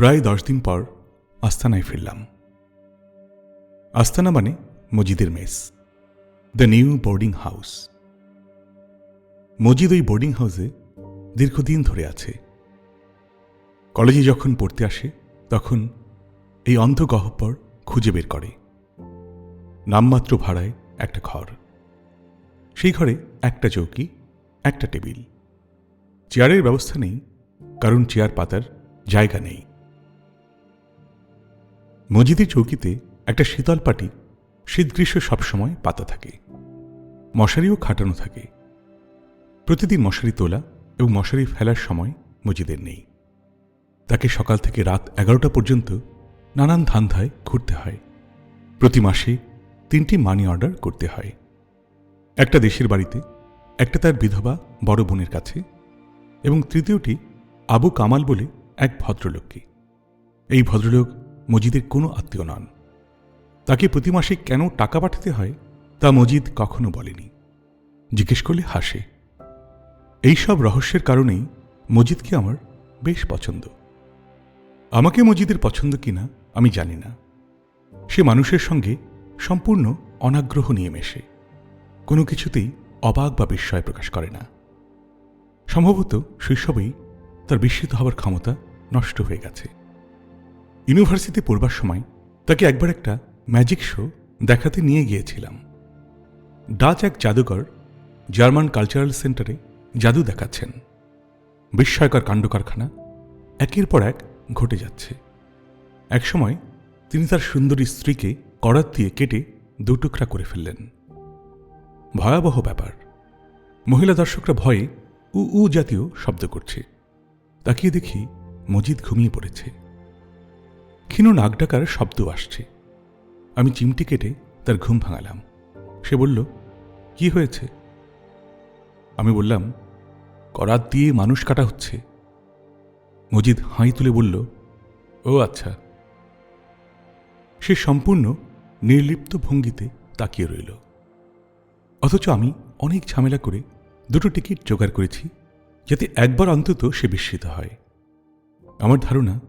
প্রায় দশ দিন পর আস্তানায় ফিরলাম। আস্তানা মানে মজিদের mess, the new boarding house. Majid ওই বোর্ডিং হাউসে দীর্ঘদিন ধরে আছে। কলেজে যখন পড়তে আসে, তখন এই অন্ধ গহ্বর খুঁজে বের করে। নামমাত্র ভাড়ায় একটা ঘর। সেই ঘরে একটা চৌকি, একটা টেবিল। চেয়ারের ব্যবস্থা নেই, কারণ চেয়ার পাতার জায়গা নেই। মসজিদের চৌকিতে একটা শীতল পাটি শীত গ্রীষ্ম সবসময় পাতা থাকে। মশারিও খাটানো থাকে। প্রতিদিন মশারি তোলা এবং মশারি ফেলার সময় মসজিদের নেই। তাকে সকাল থেকে রাত এগারোটা পর্যন্ত নানান ধান্ধায় ঘুরতে হয়। প্রতি মাসে তিনটি মানি অর্ডার করতে হয়। একটা দেশের বাড়িতে, একটা তার বিধবা বড় বোনের কাছে এবং তৃতীয়টি আবু কামাল বলে এক ভদ্রলোককে। এই ভদ্রলোক মজিদের কোনো আত্মীয় নন। তাকে প্রতি মাসে কেন টাকা পাঠাতে হয়, তা মজিদ কখনো বলেনি। জিজ্ঞেস করলে হাসে। এই সব রহস্যের কারণেই মজিদকে আমার বেশ পছন্দ। আমাকে মজিদের পছন্দ কিনা আমি জানি না। সে মানুষের সঙ্গে সম্পূর্ণ অনাগ্রহ নিয়ে মেশে। কোনো কিছুতেই অবাক বা বিস্ময় প্রকাশ করে না। সম্ভবত শৈশবেই তার বিস্মিত হওয়ার ক্ষমতা নষ্ট হয়ে গেছে। ইউনিভার্সিটিতে পড়বার সময় তাকে একবার একটা ম্যাজিক শো দেখাতে নিয়ে গিয়েছিলাম। ডাচ এক জাদুকর জার্মান কালচারাল সেন্টারে জাদু দেখাচ্ছেন। বিস্ময়কর কাণ্ডকারখানা একের পর এক ঘটে যাচ্ছে। একসময় তিনি তার সুন্দরী স্ত্রীকে করাত দিয়ে কেটে দুটুকরা করে ফেললেন। ভয়াবহ ব্যাপার। মহিলা দর্শকরা ভয়ে উ উ জাতীয় শব্দ করছে। তাকিয়ে দেখি মজিদ ঘুমিয়ে পড়েছে। ক্ষীণ নাক ডাকার শব্দ আসছে। আমি চিমটি কেটে তার ঘুম ভাঙালাম। সে বলল, কি হয়েছে? আমি বললাম, করাত দিয়ে মানুষ কাটা হচ্ছে। মজিদ হাঁই তুলে বলল, ও আচ্ছা। সে সম্পূর্ণ নির্লিপ্ত ভঙ্গিতে তাকিয়ে রইল। অথচ আমি অনেক ঝামেলা করে দুটো টিকিট জোগাড় করেছি, যাতে একবার অন্তত সে বিস্মিত হয়। আমার ধারণা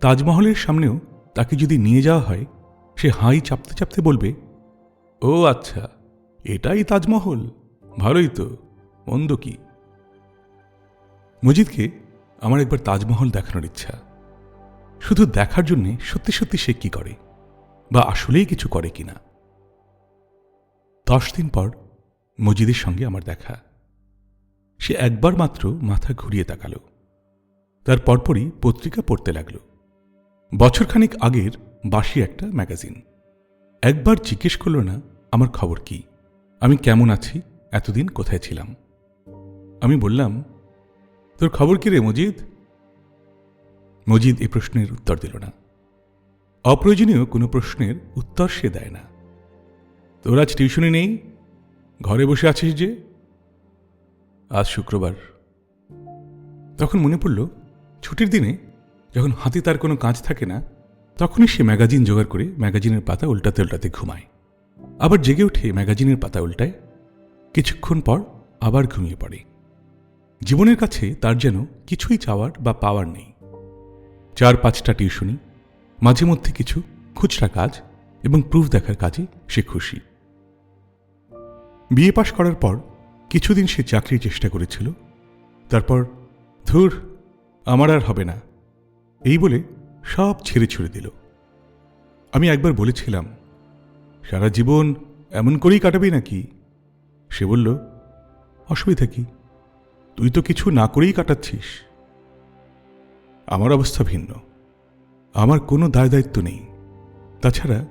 তাজমহলের সামনেও তাকে যদি নিয়ে যাওয়া হয়, সে হাই চাপতে চাপতে বলবে, ও আচ্ছা এটাই তাজমহল, ভালোই তো, মন্দ কি? মজিদকে আমার একবার তাজমহল দেখানোর ইচ্ছা। শুধু দেখার জন্যে সত্যি সত্যি সে কি করে, বা আসলেই কিছু করে কিনা। দশ দিন পর মজিদের সঙ্গে আমার দেখা। সে একবার মাত্র মাথা ঘুরিয়ে তাকাল। তার পরপরই পত্রিকা পড়তে লাগল। বছরখানিক আগের বাসি একটা ম্যাগাজিন। একবার জিজ্ঞেস করল, না, আমার খবর কি? আমি কেমন আছি? এতদিন কোথায় ছিলাম? আমি বললাম, তোর খবর কি রে, মজিদ? মজিদ এই প্রশ্নের উত্তর দিল না। অপ্রয়োজনীয় কোনো প্রশ্নের উত্তর সে দেয় না। তোর আজ টিউশনি নেই? ঘরে বসে আছিস যে? আজ শুক্রবার। তখন মনে পড়ল, ছুটির দিনে যখন হাতে তার কোনো কাজ থাকে না, তখনই সে ম্যাগাজিন জোগাড় করে ম্যাগাজিনের পাতা উল্টাতে উল্টাতে ঘুমায়। আবার জেগে উঠে ম্যাগাজিনের পাতা উল্টায়। কিছুক্ষণ পর আবার ঘুমিয়ে পড়ে। জীবনের কাছে তার যেন কিছুই চাওয়ার বা পাওয়ার নেই। চার পাঁচটা টিউশনি, মাঝে মধ্যে কিছু খুচরা কাজ এবং প্রুফ দেখার কাজে সে খুশি। বিয়ে পাশ করার পর কিছুদিন সে চাকরির চেষ্টা করেছিল। তারপর ধুর, আমার আর হবে না। এই বলে সব ছেড়ে ছুড়ে দিল। আমি একবার বলেছিলাম, সারা জীবন এমন করেই কাটাবি নাকি? সে বলল, অসুবিধা কি? তুই তো কিছু না করেই কাটাচ্ছিস। আমার অবস্থা ভিন্ন। আমার কোনো দায় দায়িত্ব নেই। তাছাড়া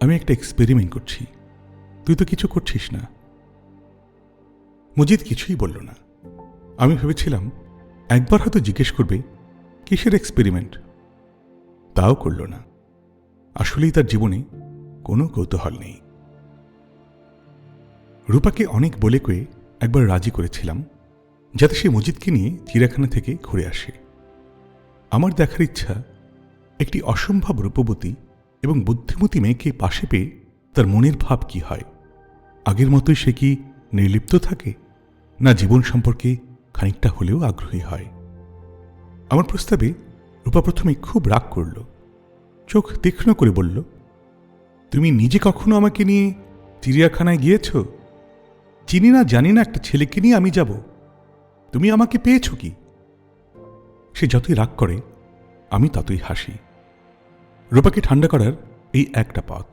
আমি একটা এক্সপেরিমেন্ট করছি। তুই তো কিছু করছিস না। মজিদ কিছুই বলল না। আমি ভেবেছিলাম, একবার হয়তো জিজ্ঞেস করবে কিসের এক্সপেরিমেন্ট তাও করল না। আসলেই তার জীবনে কোনো কৌতূহল নেই। রূপাকে অনেক বলে কয়ে একবার রাজি করেছিলাম, যাতে সে মজিদকে নিয়ে চিড়িয়াখানা থেকে ঘুরে আসে। আমার দেখার ইচ্ছা, একটি অসম্ভব রূপবতী এবং বুদ্ধিমতী মেয়েকে পাশে পেয়ে তার মনের ভাব কি হয়? আগের মতোই সে কি নির্লিপ্ত থাকে, না জীবন সম্পর্কে খানিকটা হলেও আগ্রহী হয়? আমার প্রস্তাবে রূপা প্রথমে খুব রাগ করল, চোখ তীক্ষ্ণ করে বলল, তুমি নিজে কখনো আমাকে নিয়ে চিড়িয়াখানায় গিয়েছ? চিনি না জানি না একটা ছেলেকে নিয়ে আমি যাব। তুমি আমাকে পেয়েছ কি? সে যতই রাগ করে, আমি ততই হাসি। রূপাকে ঠান্ডা করার এই একটা পথ,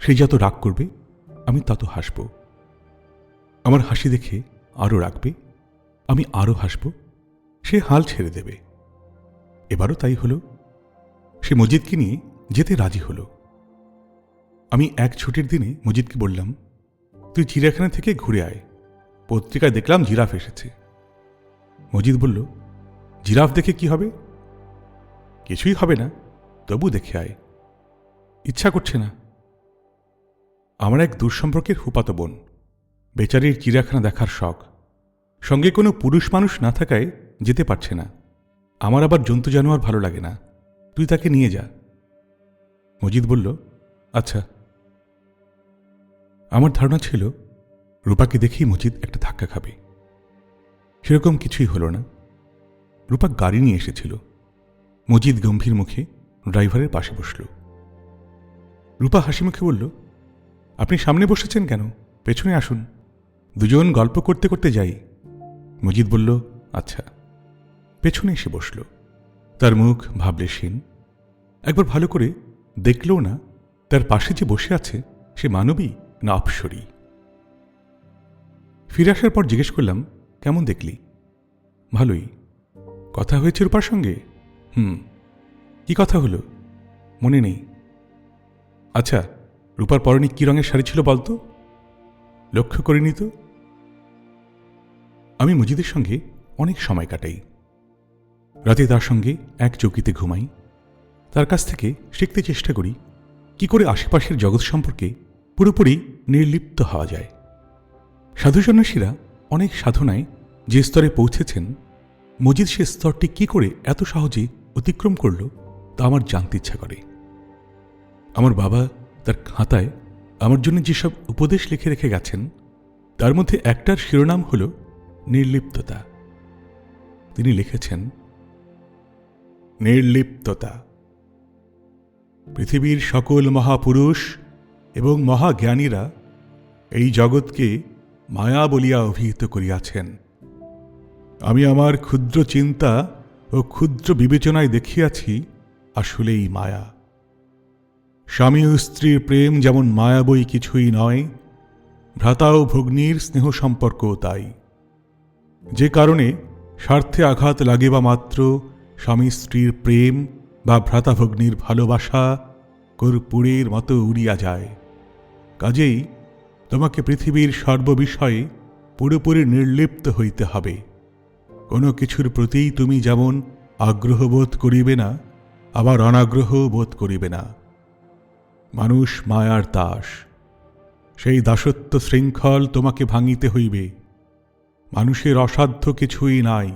সে যত রাগ করবে, আমি তত হাসব। আমার হাসি দেখে আরও রাখবে আমি আরও হাসব। সে হাল ছেড়ে দেবে। এবারও তাই হলো। সে মজিদকে নিয়ে যেতে রাজি হলো। আমি এক ছুটির দিনে মজিদকে বললাম, তুই চিড়িয়াখানা থেকে ঘুরে আয়। পত্রিকায় দেখলাম জিরাফ এসেছে। মজিদ বলল, জিরাফ দেখে কি হবে? কিছুই হবে না, তবু দেখে আয়। ইচ্ছা করছে না। আমার এক দুঃসম্পর্কের হুপাত বোন। বেচারির চিড়িয়াখানা দেখার শখ। সঙ্গে কোনো পুরুষ মানুষ না থাকায় যেতে পারছে না। আমার আবার জন্তু জানোয়ার ভালো লাগে না। তুই তাকে নিয়ে যা। মজিদ বলল আচ্ছা। আমার ধারণা ছিল, রূপাকে দেখেই মজিদ একটা ধাক্কা খাবে। সেরকম কিছুই হলো না। রূপা গাড়ি নিয়ে এসেছিল। মজিদ গম্ভীর মুখে ড্রাইভারের পাশে বসল। রূপা হাসি মুখে বলল, আপনি সামনে বসেছেন কেন? পেছনে আসুন। দুজন গল্প করতে করতে যাই। মজিদ বলল আচ্ছা। পেছনে এসে বসল। তার মুখ ভাবলে ভাবলেশীন একবার ভালো করে দেখলও না, তার পাশে যে বসে আছে, সে মানবী না অপসরী? ফিরে আসার পর জিজ্ঞেস করলাম, কেমন দেখলি? ভালোই। কথা হয়েছে রূপার সঙ্গে? হুম। কি কথা হলো? মনে নেই। আচ্ছা রূপার পরনে কি রঙের শাড়ি ছিল বলতো? লক্ষ্য করিনি তো? আমি মজিদের সঙ্গে অনেক সময় কাটাই। রাতে তার সঙ্গে এক চৌকিতে ঘুমাই। তার কাছ থেকে শিখতে চেষ্টা করি, কি করে আশেপাশের জগৎ সম্পর্কে পুরোপুরি নির্লিপ্ত হওয়া যায়। সাধু সন্ন্যাসীরা অনেক সাধনায় যে স্তরে পৌঁছেছেন, মজিদ সে স্তরটি কি করে এত সহজে অতিক্রম করল, তা আমার জানতে ইচ্ছা করে। আমার বাবা তার খাতায় আমার জন্য যেসব উপদেশ লিখে রেখে গেছেন, তার মধ্যে একটার শিরোনাম হল নির্লিপ্ততা। তিনি লিখেছেন নির্লিপ্ততা। পৃথিবীর সকল মহাপুরুষ এবং মহাজ্ঞানীরা এই জগৎকে মায়া বলিয়া অভিহিত করিয়াছেন। আমি আমার ক্ষুদ্র চিন্তা ও ক্ষুদ্র বিবেচনায় দেখিয়াছি, আসলেই মায়া। স্বামী ও স্ত্রীর প্রেম যেমন মায়াবই কিছুই নয়, ভ্রাতা ও ভগ্নীর স্নেহ সম্পর্কও তাই। যে কারণে স্বার্থে আঘাত লাগিবা মাত্র স্বামী স্ত্রীর প্রেম বা ভ্রাতাভগ্নির ভালোবাসা কর্পূরের মতো উড়িয়া যায়। কাজেই তোমাকে পৃথিবীর সর্ববিষয়ে পুরোপুরি নির্লিপ্ত হইতে হবে। কোনো কিছুর প্রতিই তুমি যেমন আগ্রহ বোধ করিবে না, আবার অনাগ্রহ বোধ করিবে না। মানুষ মায়ার দাস, সেই দাসত্ব শৃঙ্খল তোমাকে ভাঙিতে হইবে। মানুষের অসাধ্য কিছুই নাই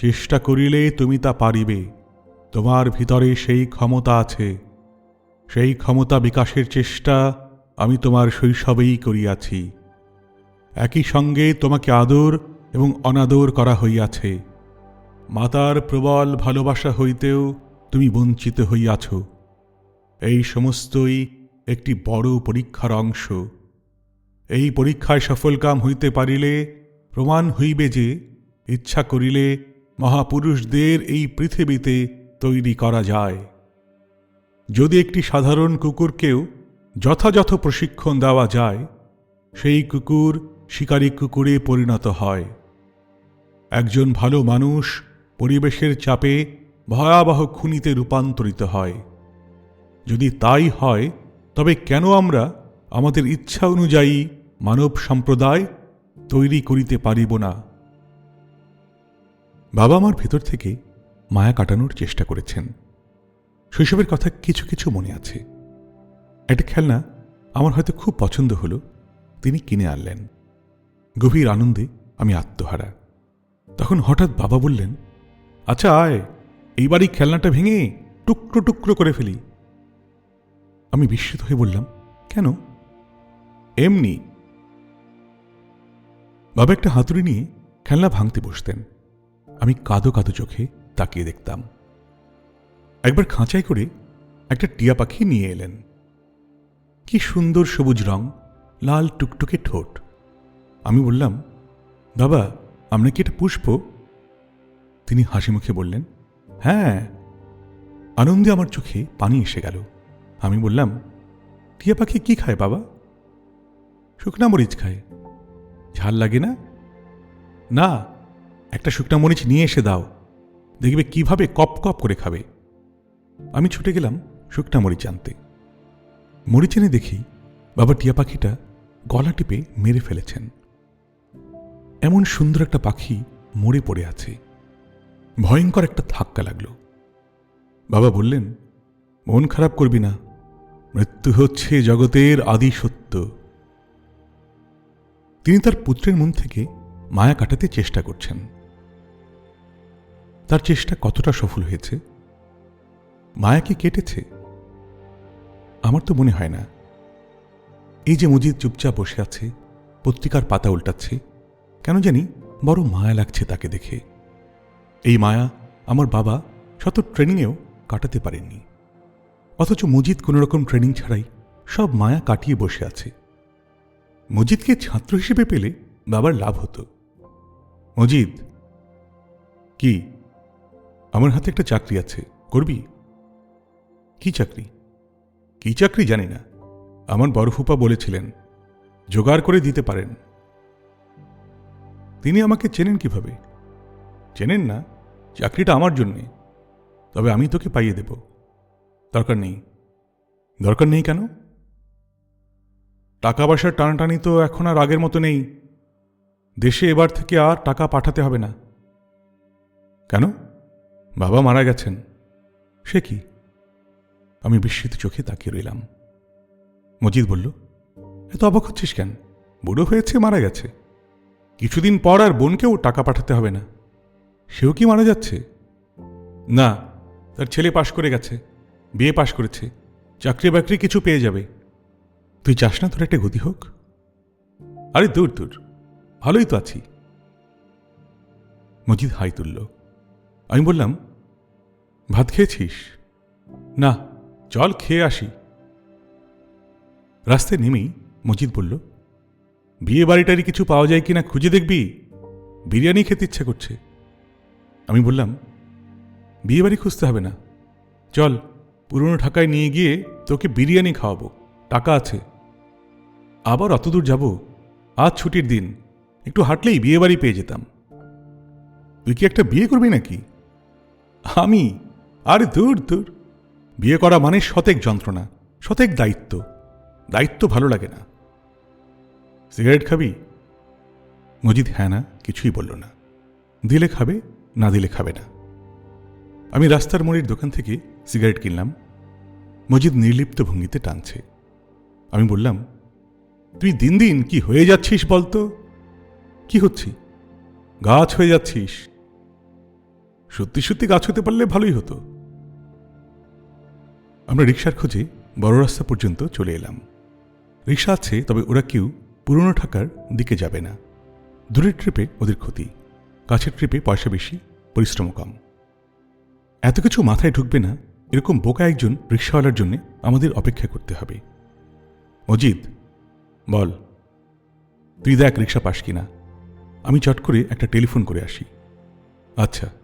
চেষ্টা করিলে তুমি তা পারিবে। তোমার ভিতরে সেই ক্ষমতা আছে। সেই ক্ষমতা বিকাশের চেষ্টা আমি তোমার শৈশবেই করিয়াছি। একই সঙ্গে তোমাকে আদর এবং অনাদর করা হইয়াছে। মাতার প্রবল ভালোবাসা হইতেও তুমি বঞ্চিত হইয়াছ। এই সমস্তই একটি বড় পরীক্ষার অংশ। এই পরীক্ষায় সফলকাম হইতে পারিলে প্রমাণ হইবে যে ইচ্ছা করিলে মহাপুরুষদের এই পৃথিবীতে তৈরি করা যায়। যদি একটি সাধারণ কুকুরকেও যথাযথ প্রশিক্ষণ দেওয়া যায়, সেই কুকুর শিকারী কুকুরে পরিণত হয়। একজন ভালো মানুষ পরিবেশের চাপে ভয়াবহ খুনিতে রূপান্তরিত হয়। যদি তাই হয়, তবে কেন আমরা আমাদের ইচ্ছা অনুযায়ী মানব সম্প্রদায় তৈরি করিতে পারিব না? বাবা আমার ভেতর থেকে মায়া কাটানোর চেষ্টা করেছেন। শৈশবের কথা কিছু কিছু মনে আছে। একটা খেলনা আমার হয়তো খুব পছন্দ হলো, তিনি কিনে আনলেন। গভীর আনন্দে আমি আত্মহারা। তখন হঠাৎ বাবা বললেন আচ্ছা আয়, এইবারই খেলনাটা ভেঙে টুকরো টুকরো করে ফেলি। আমি বিস্মিত হয়ে বললাম, কেন? এমনি। বাবা একটা হাতুড়ি নিয়ে খেলনা ভাঙতে বসতেন। আমি কাঁদো কাদো চোখে তাকিয়ে দেখতাম। একবার খাঁচায় করে একটা টিয়া পাখি নিয়ে এলেন। কি সুন্দর সবুজ রং, লাল টুকটুকে ঠোঁট। আমি বললাম, বাবা, আমরা কি এটা পুষ্প? তিনি হাসি মুখে বললেন হ্যাঁ। আনন্দে আমার চোখে পানি এসে গেল। আমি বললাম, টিয়া পাখি কি খায় বাবা? শুকনা মরিচ খায়। ঝাল লাগে না? না। একটা শুকনা মরিচ নিয়ে এসে দাও। দেখবে কীভাবে কপ কপ করে খাবে। আমি ছুটে গেলাম শুকনা মরিচ আনতে। মরিচ এনে দেখি বাবা টিয়া পাখিটা গলা টিপে মেরে ফেলেছেন। এমন সুন্দর একটা পাখি মরে পড়ে আছে। ভয়ঙ্কর একটা ধাক্কা লাগল। বাবা বললেন, মন খারাপ করবি না, মৃত্যু হচ্ছে জগতের আদি সত্য। তিনি তার পুত্রের মন থেকে মায়া কাটাতে চেষ্টা করছেন। তার চেষ্টা কতটা সফল হয়েছে? মায়া কি কেটেছে? আমার তো মনে হয় না। এই যে মজিদ চুপচাপ বসে আছে, পত্রিকার পাতা উল্টাচ্ছে, কেন জানি বড় মায়া লাগছে তাকে দেখে। এই মায়া আমার বাবা শত ট্রেনিংয়েও কাটাতে পারেননি। অথচ মজিদ কোনো রকম ট্রেনিং ছাড়াই সব মায়া কাটিয়ে বসে আছে। মজিদকে ছাত্র হিসেবে পেলে বাবার লাভ হতো। মজিদ, কি? আমার হাতে একটা চাকরি আছে, করবি? কি চাকরি? কি চাকরি জানি না। আমার বরফুপা বলেছিলেন, জোগাড় করে দিতে পারেন। তিনি আমাকে চেনেন কীভাবে? চেনেন না, চাকরিটা আমার জন্যে। তবে আমি তোকে পাইয়ে দেব। দরকার নেই। দরকার নেই কেন? টাকা পয়সার টানাটানি তো এখন আর আগের মতো নেই। দেশে এবার থেকে আর টাকা পাঠাতে হবে না। কেন? বাবা মারা গেছেন। সে কি? আমি বিস্মিত চোখে তাকিয়ে রইলাম। মজিদ বলল, এত অবাক হচ্ছিস কেন? বুড়ো হয়েছে, মারা গেছে। কিছুদিন পর আর বোনকেও টাকা পাঠাতে হবে না। সেও কি মারা যাচ্ছে? না, তার ছেলে পাশ করে গেছে, বিয়ে পাশ করেছে চাকরি বাকরি কিছু পেয়ে যাবে। তুই চাস না তোর একটা গতি হোক? আরে দূর দূর, ভালোই তো আছি। মজিদ হাই তুলল। আমি বললাম, ভাত খেয়েছিস? না, চল খেয়ে আসি। রাস্তায় নেমেই মজিদ বলল, বিয়ে বাড়িটারি কিছু পাওয়া যায় কিনা খুঁজে দেখবি? বিরিয়ানি খেতে ইচ্ছে করছে। আমি বললাম, বিয়ে বাড়ি খুঁজতে হবে না। চল, পুরনো ঢাকায় নিয়ে গিয়ে তোকে বিরিয়ানি খাওয়াবো। টাকা আছে। আবার অত দূর যাব। আজ ছুটির দিন। একটু হাঁটলেই বিয়ে বাড়ি পেয়ে যেতাম। তুই কি একটা বিয়ে করবি নাকি? আমি? আরে দূর দূর। বিয়ে করা মানে শতেক যন্ত্রণা শতেক দায়িত্ব। দায়িত্ব ভালো লাগে না। সিগারেট খাবি? মজিদ হ্যাঁ না, কিছুই বলল না। দিলে খাবে, না দিলে খাবে না। আমি রাস্তার মোড়ের দোকান থেকে সিগারেট কিনলাম। মজিদ নির্লিপ্ত ভঙ্গিতে টানছে। আমি বললাম, তুই দিন দিন কি হয়ে যাচ্ছিস বলতো? কি হচ্ছি? গাছ হয়ে যাচ্ছিস সত্যি সত্যি গাছ হতে পারলে ভালোই হতো। আমরা রিক্সার খোঁজে বড় রাস্তা পর্যন্ত চলে এলাম। রিক্সা আছে, তবে ওরা কেউ পুরনো ঢাকার দিকে যাবে না। দূরের ট্রিপে ওদের ক্ষতি। কাছের ট্রিপে পয়সা বেশি পরিশ্রম কম। এত কিছু মাথায় ঢুকবে না, এরকম বোকা একজন রিক্সাওয়ালার জন্য আমাদের অপেক্ষা করতে হবে। মজিদ বল। তুই দেখ রিক্সা পাস কিনা। আমি চট করে একটা টেলিফোন করে আসি। আচ্ছা।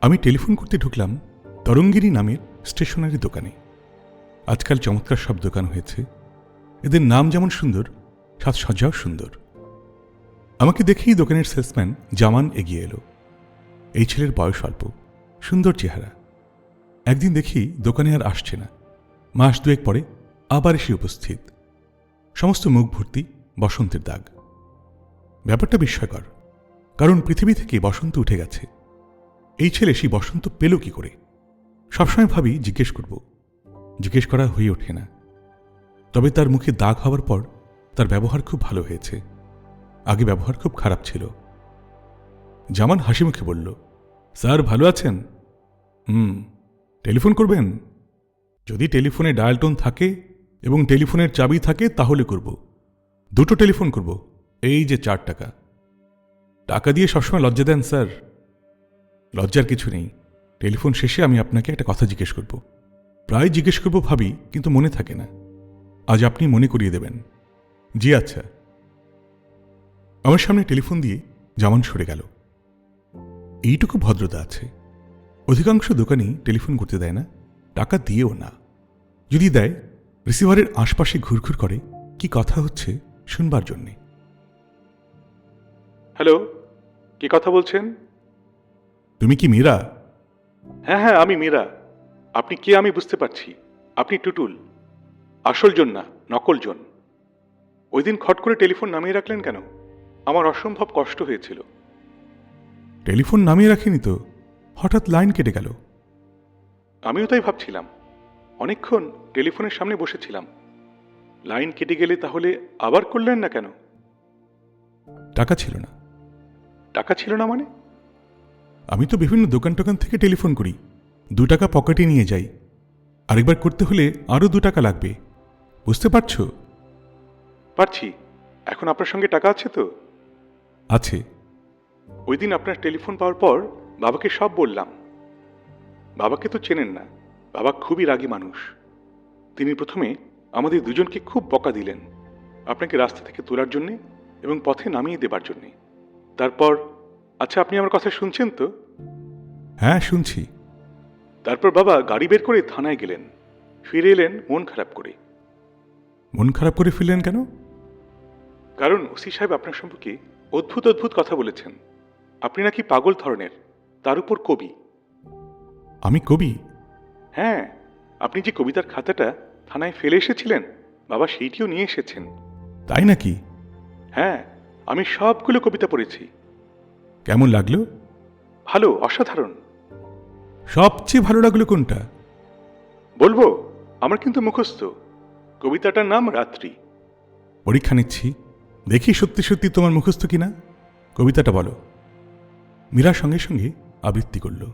আমি টেলিফোন করতে ঢুকলাম তরঙ্গিনী নামের স্টেশনারি দোকানে। আজকাল চমৎকার সব দোকান হয়েছে। এদের নাম যেমন সুন্দর সাজসজ্জাও সুন্দর। আমাকে দেখেই দোকানের সেলসম্যান জামান এগিয়ে এলো। এই ছেলের বয়স অল্প, সুন্দর চেহারা। একদিন দেখি দোকানে আর আসছে না। মাস দুয়েক পরে আবার এসে উপস্থিত। সমস্ত মুখ ভর্তি বসন্তের দাগ। ব্যাপারটা বিস্ময়কর, কারণ পৃথিবী থেকে বসন্ত উঠে গেছে। এই ছেলে সেই বসন্ত পেল কি করে? সবসময় ভাবি জিজ্ঞেস করব। জিজ্ঞেস করা হয়ে ওঠে না। তবে তার মুখে দাগ হওয়ার পর তার ব্যবহার খুব ভালো হয়েছে। আগে ব্যবহার খুব খারাপ ছিল। জামান হাসি মুখে বলল, স্যার, ভালো আছেন? হুম। টেলিফোন করবেন? যদি টেলিফোনে ডায়ালটোন থাকে এবং টেলিফোনের চাবি থাকে তাহলে করব। দুটো টেলিফোন করব। এই যে চার টাকা। টাকা দিয়ে সবসময় লজ্জা দেন, স্যার। লজ্জার কিছু নেই। টেলিফোন শেষে আমি আপনাকে একটা কথা জিজ্ঞেস করব। প্রায় জিজ্ঞেস করব ভাবি, কিন্তু মনে থাকে না। আজ আপনি মনে করিয়ে দেবেন। জি আচ্ছা। আমার সামনে টেলিফোন দিয়ে জামান সরে গেল। এইটুকু ভদ্রতা আছে। অধিকাংশ দোকানই টেলিফোন করতে দেয় না, টাকা দিয়েও না। যদি দেয়, রিসিভারের আশপাশে ঘুরঘুর করে, কি কথা হচ্ছে শুনবার জন্যে। হ্যালো, কে কথা বলছেন? তুমি কি মীরা? হ্যাঁ হ্যাঁ আমি মীরা। আপনি কে আমি বুঝতে পারছি। আপনি টুটুল। আসল জন না নকল জন। ওই দিন খট করে টেলিফোন নামিয়ে রাখলেন কেন? আমার অসম্ভব কষ্ট হয়েছিল। টেলিফোন নামিয়ে রাখিনি তো? হঠাৎ লাইন কেটে গেল। আমিও তাই ভাবছিলাম। অনেকক্ষণ টেলিফোনের সামনে বসেছিলাম। লাইন কেটে গেলে তাহলে আবার করলেন না কেন? টাকা ছিল না। টাকা ছিল না মানে? আমি তো বিভিন্ন দোকান টোকান থেকে টেলিফোন করি। দু টাকা পকেটে নিয়ে যাই। আরেকবার করতে হলে আরও দু টাকা লাগবে। বুঝতে পারছ? পারছি। এখন আপনার সঙ্গে টাকা আছে তো? আছে। ওই দিন আপনার টেলিফোন পাওয়ার পর বাবাকে সব বললাম। বাবাকে তো চেনেন না। বাবা খুবই রাগী মানুষ। তিনি প্রথমে আমাদের দুজনকে খুব বকা দিলেন। আপনাকে রাস্তা থেকে তোলার জন্যে এবং পথে নামিয়ে দেবার জন্যে। তারপর আচ্ছা আপনি আমার কথা শুনছেন তো? হ্যাঁ শুনছি। তারপর বাবা গাড়ি বের করে থানায় গেলেন। ফিরে এলেন মন খারাপ করে। মন খারাপ করে ফিরলেন কেন? কারণ ওসি সাহেব আপনার সম্পর্কে অদ্ভুত অদ্ভুত কথা বলেছেন। আপনি নাকি পাগল ধরনের তার উপর কবি। আমি কবি? হ্যাঁ আপনি যে কবিতার খাতাটা থানায় ফেলে এসেছিলেন বাবা সেইটিও নিয়ে এসেছেন। তাই নাকি? হ্যাঁ আমি সবগুলো কবিতা পড়েছি। কেমন লাগল? ভালো অসাধারণ। সবচেয়ে ভালো লাগল কোনটা? বলব আমার কিন্তু মুখস্থ। কবিতাটার নাম রাত্রি। পরীক্ষা নিচ্ছি। দেখি সত্যি সত্যি তোমার মুখস্থ কিনা। কবিতাটা বলো। মীরা সঙ্গে সঙ্গে আবৃত্তি করল।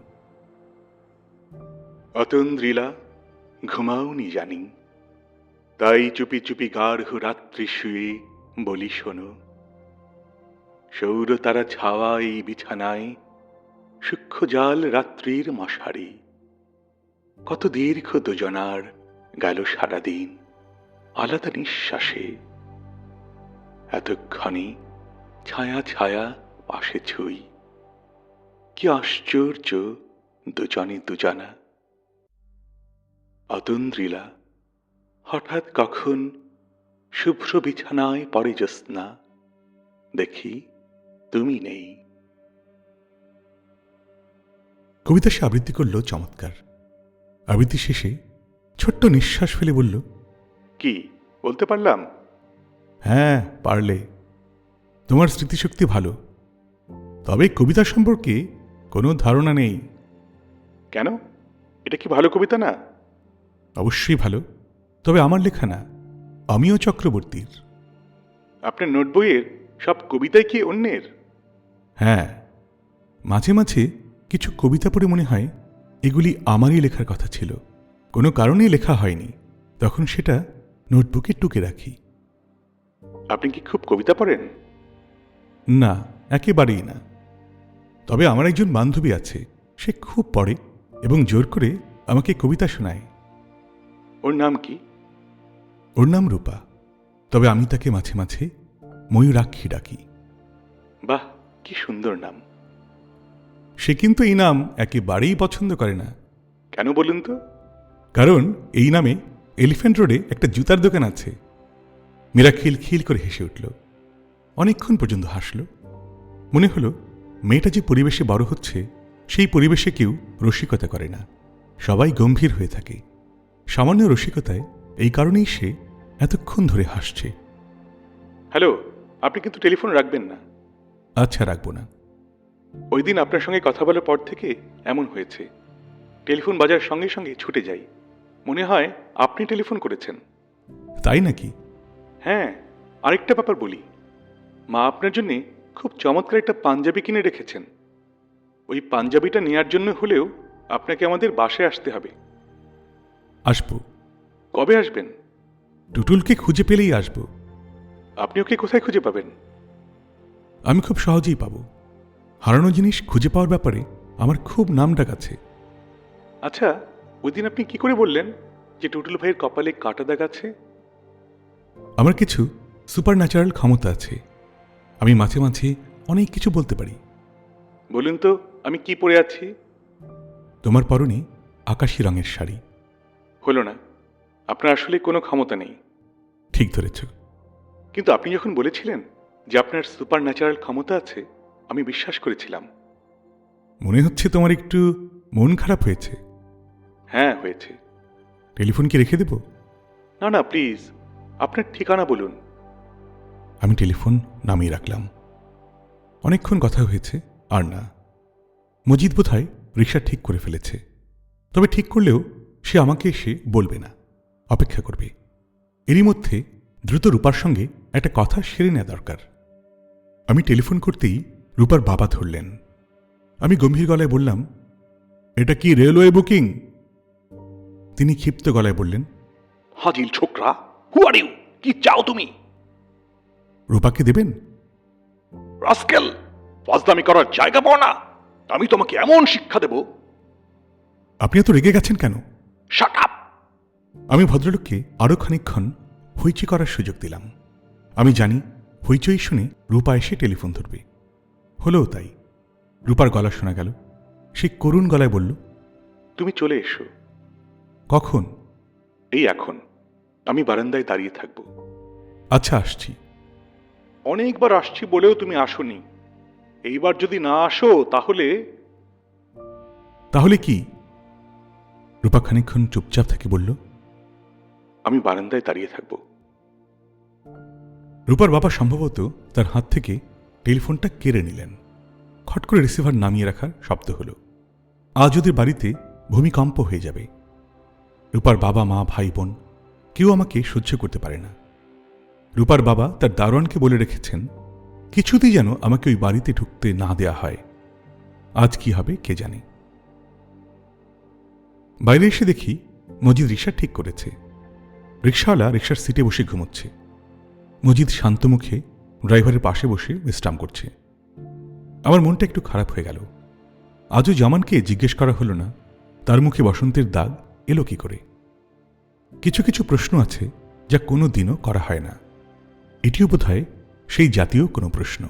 অতন্দ্রিলা ঘুমাওনি জানি। তাই চুপি চুপি গার্হ রাত্রি শুয়ে বলি শোনো। সৌর তারা ছাওয়া এই বিছানায় সূক্ষ্ম জাল রাত্রির মশারি। কত দীর্ঘ দুজনার গেল সারাদিন, আলাদা নিঃশ্বাসে। এতক্ষণে ছায়া ছায়া পাশে ছুই। কি আশ্চর্য দুজনে দুজনা। অতন্দ্রিলা, হঠাৎ কখন শুভ্র বিছানায় পরে জ্যোৎস্না, দেখি তুমি নেই। কবিতা সে আবৃত্তি করল চমৎকার। আবৃত্তি শেষে ছোট্ট নিঃশ্বাস ফেলে বলল কি বলতে পারলাম? হ্যাঁ পারলে। তোমার স্মৃতিশক্তি ভালো। তবে কবিতা সম্পর্কে কোনো ধারণা নেই। কেন? এটা কি ভালো কবিতা না? অবশ্যই ভালো। তবে আমার লেখা না আমিও চক্রবর্তীর। আপনার নোট বইয়ের সব কবিতাই কি অন্যের? হ্যাঁ মাঝে মাঝে কিছু কবিতা পড়ে মনে হয় এগুলি আমারই লেখার কথা ছিল। কোনো কারণেই লেখা হয়নি। তখন সেটা নোটবুকে টুকে রাখি। আপনি কি খুব কবিতা পড়েন? না একেবারেই না। তবে আমার একজন বান্ধবী আছে সে খুব পড়ে এবং জোর করে আমাকে কবিতা শোনায়। ওর নাম কি? ওর নাম রূপা। তবে আমি তাকে মাঝে মাঝে ময়ূরাক্ষী ডাকি। বাহ! কি সুন্দর নাম। সে কিন্তু এই নাম একেবারেই পছন্দ করে না। কেন বলুন তো? কারণ এই নামে এলিফ্যান্ট রোডে একটা জুতার দোকান আছে। মীরা খিলখিল করে হেসে উঠল। অনেকক্ষণ পর্যন্ত হাসল। মনে হলো মেয়েটা যে পরিবেশে বড় হচ্ছে সেই পরিবেশে কেউ রসিকতা করে না। সবাই গম্ভীর হয়ে থাকে। সামান্য রসিকতায় এই কারণেই সে এতক্ষণ ধরে হাসছে। হ্যালো আপনি কিন্তু টেলিফোন রাখবেন না। আচ্ছা রাখব না। ওই দিন আপনার সঙ্গে কথা বলার পর থেকে এমন হয়েছে। টেলিফোন বাজার সঙ্গে সঙ্গে ছুটে যাই। মনে হয় আপনি টেলিফোন করেছেন। তাই নাকি? হ্যাঁ আরেকটা ব্যাপার বলি। মা আপনার জন্য খুব চমৎকার একটা পাঞ্জাবি কিনে রেখেছেন। ওই পাঞ্জাবিটা নেয়ার জন্য হলেও আপনাকে আমাদের বাসায় আসতে হবে। আসব। কবে আসবেন? টুটুলকে খুঁজে পেলেই আসব। আপনি ওকে কোথায় খুঁজে পাবেন? আমি খুব সহজেই পাবো। হারানো জিনিস খুঁজে পাওয়ার ব্যাপারে আমার খুব নাম ডাক আছে। আচ্ছা ওই দিন আপনি কি করে বললেন যে টুটুল ভাইয়ের কপালে কাটা দাগ আছে? আমার কিছু সুপার ন্যাচারাল ক্ষমতা আছে। আমি মাঝে মাঝে অনেক কিছু বলতে পারি। বলুন তো আমি কি পরে আছি? তোমার পরনে আকাশি রঙের শাড়ি। হলো না আপনার আসলে কোনো ক্ষমতা নেই। ঠিক ধরেছ। কিন্তু আপনি যখন বলেছিলেন যে আপনার সুপার ন্যাচারাল ক্ষমতা আছে আমি বিশ্বাস করেছিলাম। মনে হচ্ছে তোমার একটু মন খারাপ হয়েছে। হ্যাঁ হয়েছে। টেলিফোন কি রেখে দেব? না না প্লিজ আপনার ঠিকানা বলুন। আমি টেলিফোন নামিয়ে রাখলাম। অনেকক্ষণ কথা হয়েছে আর না। মজিদ বোধহয় রিক্সা ঠিক করে ফেলেছে। তবে ঠিক করলেও সে আমাকে এসে বলবে না অপেক্ষা করবে। এরই মধ্যে দ্রুত রূপার সঙ্গে একটা কথা সেরে নেওয়া দরকার। আমি টেলিফোন করতেই রূপার বাবা ধরলেন। আমি গম্ভীর গলায় বললাম এটা কি রেলওয়ে বুকিং? তিনি ক্ষিপ্ত গলায় বললেন হাজিল ছোকরা হু আর ইউ কি চাও তুমি? রূপাকে দেবেন? রাস্কেল ফাজদামি করার জায়গা পাও না। আমি তোমাকে এমন শিক্ষা দেব। আপনি এত রেগে গেছেন কেন? শাট আপ আমি ভদ্রলোককে আরও খানিকক্ষণ হইচি করার সুযোগ দিলাম। আমি জানি হইচই শুনে রূপা এসে টেলিফোন ধরবে। হলেও তাই। রূপার গলা শোনা গেল। সে করুণ গলায় বলল তুমি চলে এসো। কখন? এই এখন। আমি বারান্দায় দাঁড়িয়ে থাকব। আচ্ছা আসছি। অনেকবার আসছি বলেও তুমি আসোনি। এইবার যদি না আসো তাহলে তাহলে কি? রূপা খানিকক্ষণ চুপচাপ থেকে বলল আমি বারান্দায় দাঁড়িয়ে থাকব। রূপার বাবা সম্ভবত তার হাত থেকে টেলিফোনটা কেড়ে নিলেন। খট করে রিসিভার নামিয়ে রাখার শব্দ হলো। আজ ওদের বাড়িতে ভূমিকম্প হয়ে যাবে। রূপার বাবা, মা, ভাই, বোন কেউ আমাকে সহ্য করতে পারে না। রূপার বাবা তার দারোয়ানকে বলে রেখেছেন, কিছুতেই যেন আমাকে ওই বাড়িতে ঢুকতে না দেয়া হয়। আজ কি হবে কে জানে। বাইরে এসে দেখি মজিদ রিক্সা ঠিক করেছে। রিক্সাওয়ালা রিক্সার সিটে বসে ঘুমোচ্ছে। মজিদ শান্ত মুখে ড্রাইভারের পাশে বসে বিশ্রাম করছে। আমার মনটা একটু খারাপ হয়ে গেল। আজও জামানকে জিজ্ঞেস করা হলো না, তার মুখে বসন্তের দাগ এলো কি করে? কিছু কিছু প্রশ্ন আছে যা কোনো দিনও করা হয় না। এটিও বোধহয় সেই জাতীয় কোনো প্রশ্ন।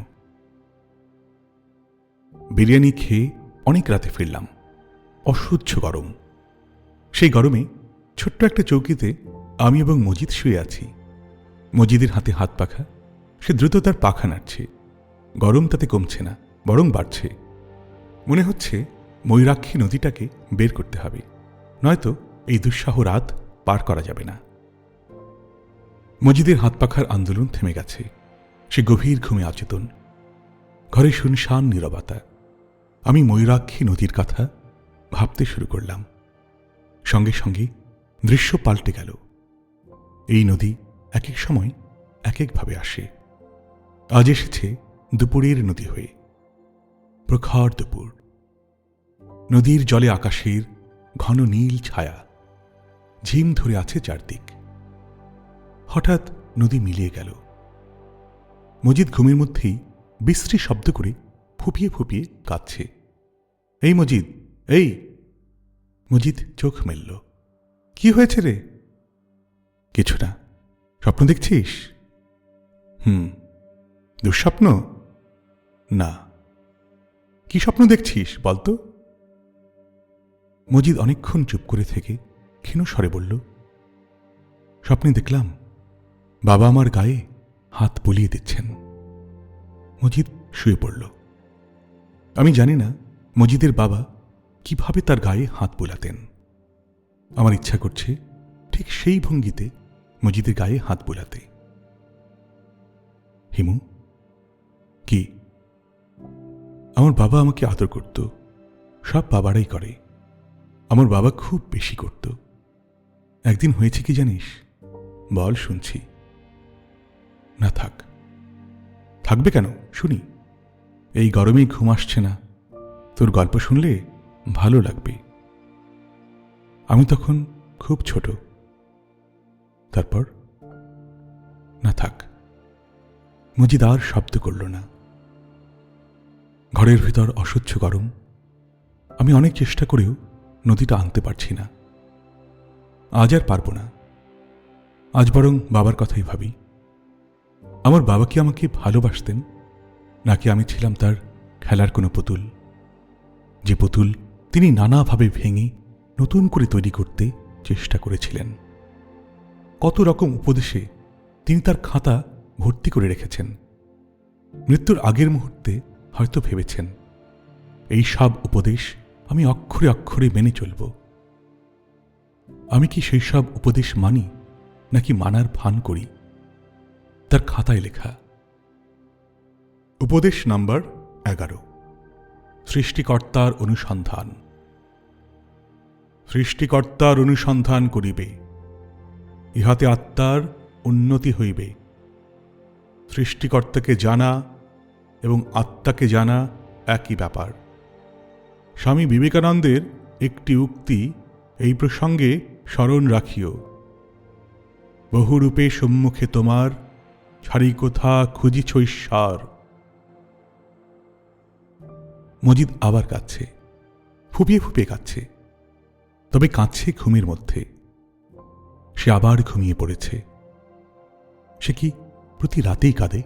বিরিয়ানি খেয়ে অনেক রাতে ফিরলাম। অসহ্য গরম। সেই গরমে ছোট্ট একটা চৌকিতে আমি এবং মজিদ শুয়ে আছি। মজিদের হাতে হাত পাখা, সে দ্রুত তার পাখা নাড়ছে। গরম তাতে কমছে না, বরং বাড়ছে। মনে হচ্ছে ময়ূরাক্ষী নদীটাকে বের করতে হবে, নয়তো এই দুঃসাহ রাত পার করা যাবে না। মজিদের হাত পাখার আন্দোলন থেমে গেছে। সে গভীর ঘুমে অচেতন। ঘরে শুনশান নীরবতা। আমি ময়ূরাক্ষী নদীর কথা ভাবতে শুরু করলাম। সঙ্গে সঙ্গে দৃশ্য পাল্টে গেল। এই নদী এক এক সময় এক একভাবে আসে। আজ এসেছে দুপুরের নদী হয়ে। প্রখর দুপুর। নদীর জলে আকাশের ঘন নীল ছায়া। ঝিম ধরে আছে চারদিক। হঠাৎ নদী মিলিয়ে গেল। মজিদ ঘুমের মধ্যেই বিশ্রী শব্দ করে ফুপিয়ে ফুপিয়ে কাঁদছে। এই মজিদ এই! মজিদ চোখ মেলল। কি হয়েছে রে? কিছু না। স্বপ্ন দেখছিস? হুম। দুঃস্বপ্ন? না। কি স্বপ্ন দেখছিস বলতো মজিদ অনেকক্ষণ চুপ করে থেকে ক্ষীণ স্বরে বলল, স্বপ্নে দেখলাম, বাবা আমার গায়ে হাত বুলিয়ে দিচ্ছেন। মজিদ শুয়ে পড়ল। আমি জানি না মজিদের বাবা কীভাবে তার গায়ে হাত বোলাতেন। আমার ইচ্ছা করছে ঠিক সেই ভঙ্গিতে মজিদের গায়ে হাত বোলাতে। হিমু, কি? আমার বাবা আমাকে আদর করত। সব বাবারাই করে। আমার বাবা খুব বেশি করত। একদিন হয়েছে কি জানিস? বল, শুনছি। না, থাক। থাকবে কেন? শুনি। এই গরমে ঘুম আসছে না। তোর গল্প শুনলে ভালো লাগবে। আমি তখন খুব ছোট। তারপর, না থাক। মজিদ আর শব্দ করল না। ঘরের ভিতর অসহ্য গরম। আমি অনেক চেষ্টা করেও নদীটা আনতে পারছি না। আজ আর পারব না। আজ বরং বাবার কথাই ভাবি। আমার বাবা কি আমাকে ভালোবাসতেন? নাকি আমি ছিলাম তার খেলার কোনো পুতুল? যে পুতুল তিনি নানাভাবে ভেঙে নতুন করে তৈরি করতে চেষ্টা করেছিলেন। কত রকম উপদেশে তিনি তার খাতা ভর্তি করে রেখেছেন। মৃত্যুর আগের মুহূর্তে হয়তো ভেবেছেন, এই সব উপদেশ আমি অক্ষরে অক্ষরে মেনে চলব। আমি কি সেই সব উপদেশ মানি, নাকি মানার ভান করি? তার খাতায় লেখা, উপদেশ নাম্বার এগারো, সৃষ্টিকর্তার অনুসন্ধান। সৃষ্টিকর্তার অনুসন্ধান করিবে। ইহাতে আত্মার উন্নতি হইবে। সৃষ্টিকর্তাকে জানা এবং আত্মাকে জানা একই ব্যাপার। স্বামী বিবেকানন্দের একটি উক্তি এই প্রসঙ্গে স্মরণ রাখিও। বহুরূপে সম্মুখে তোমার ছাড়ি কোথা খুঁজিছ ঈশ্বর মজিদ আবার কাঁদছে, ফুপিয়ে ফুপিয়ে কাঁদছে, তবে কাঁদছে ঘুমের মধ্যে। সে আবার ঘুমিয়ে পড়েছে। সে কি প্রতি রাতেই কাঁদে?